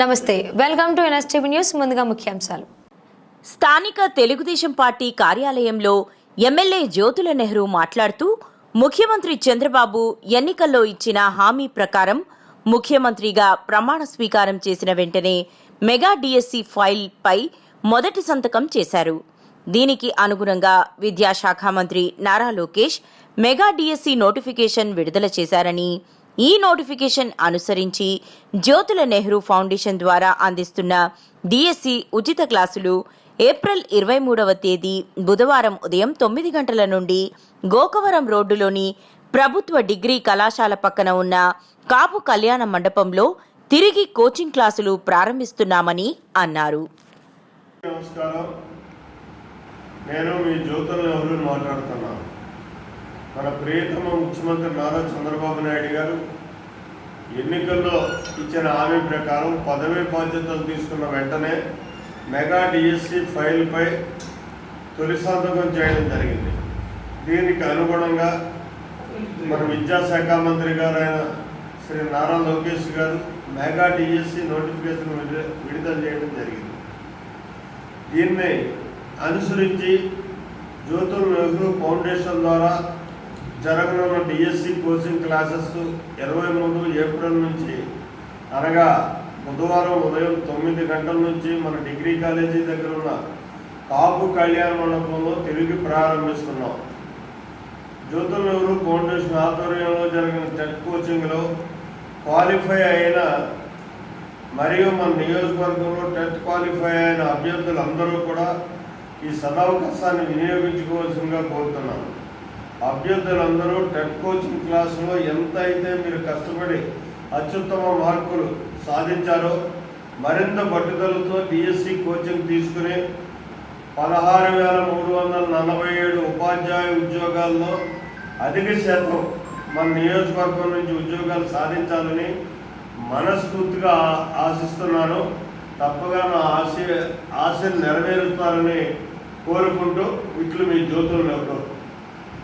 నమస్తే welcome to NSTV news ముందుగా ముఖ్యాంశాలు. స్థానిక తెలుగుదేశం పార్టీ కార్యాలయంలో ఎమ్మెల్యే జ్యోతుల నెహ్రూ మాట్లాడుతూ ముఖ్యమంత్రి చంద్రబాబు ఎన్నికల్లో ఇచ్చిన హామీ ప్రకారం ముఖ్యమంత్రిగా ప్రమాణ స్వీకారం చేసిన వెంటనే మెగా డిఎస్సి ఫైల్ పై మొదటి సంతకం చేశారు. దీనికి అనుగుణంగా విద్యాశాఖ మంత్రి Nara Lokesh mega DSC notification విడుదల చేశారని ఈ నోటిఫికేషన్ అనుసరించి జ్యోతుల నెహ్రూ ఫౌండేషన్ ద్వారా అందిస్తున్న డిఎస్సి ఉచిత క్లాసులు ఏప్రిల్ ఇరవై మూడవ తేదీ బుధవారం ఉదయం తొమ్మిది గంటల నుండి గోకవరం రోడ్డులోని ప్రభుత్వ డిగ్రీ కళాశాల పక్కన ఉన్న కాపు కళ్యాణ మండపంలో తిరిగి కోచింగ్ క్లాసులు ప్రారంభిస్తున్నామని అన్నారు. నమస్కారం. నేను మీ జ్యోతుల నెహ్రూ మాట్లాడుతున్నాను. మన ప్రియతమ ముఖ్యమంత్రి నారా చంద్రబాబు నాయుడు గారు ఎన్నికల్లో ఇచ్చిన హామీ ప్రకారం పదవీ బాధ్యతలు తీసుకున్న వెంటనే మెగా డిఎస్సి ఫైల్పై తొలి సంతకం చేయడం జరిగింది. దీనికి అనుగుణంగా మన విద్యాశాఖ మంత్రి గారు శ్రీ నారా లోకేష్ గారు మెగా డిఎస్సి నోటిఫికేషన్ విడుదల చేయడం జరిగింది. దీన్ని అనుసరించి జ్యోతుల్ నెహ్రూ ఫౌండేషన్ ద్వారా జరగనున్న డిఎస్సి కోచింగ్ క్లాసెస్ ఇరవై మూడు ఏప్రిల్ నుంచి అనగా బుధవారం ఉదయం తొమ్మిది గంటల నుంచి మన డిగ్రీ కాలేజీ దగ్గర ఉన్న కాపు కళ్యాణ మండపంలో తిరిగి ప్రారంభిస్తున్నాం. జ్యోతులూరు ఫౌండేషన్ ఆధ్వర్యంలో జరిగిన టెట్ కోచింగ్లో క్వాలిఫై అయిన మరియు మన నియోజకవర్గంలో టెట్ క్వాలిఫై అయిన అభ్యర్థులందరూ కూడా ఈ సదవకాశాన్ని వినియోగించుకోవాల్సిందిగా కోరుతున్నాను. అభ్యర్థులందరూ టెట్ కోచింగ్ క్లాసులో ఎంత అయితే మీరు కష్టపడి అత్యుత్తమ మార్కులు సాధించారో మరింత పట్టుదలతో డిఎస్సి కోచింగ్ తీసుకుని పదహారు వేల మూడు వందల నలభై ఏడు ఉపాధ్యాయ ఉద్యోగాల్లో అధిక శాతం మన నియోజకవర్గం నుంచి ఉద్యోగాలు సాధించాలని మనస్ఫూర్తిగా ఆశిస్తున్నాను. తప్పగా నా ఆశ ఆశను నెరవేరుస్తారని కోరుకుంటూ ఇట్లు మీ జ్యోతులు నెలకొల్పు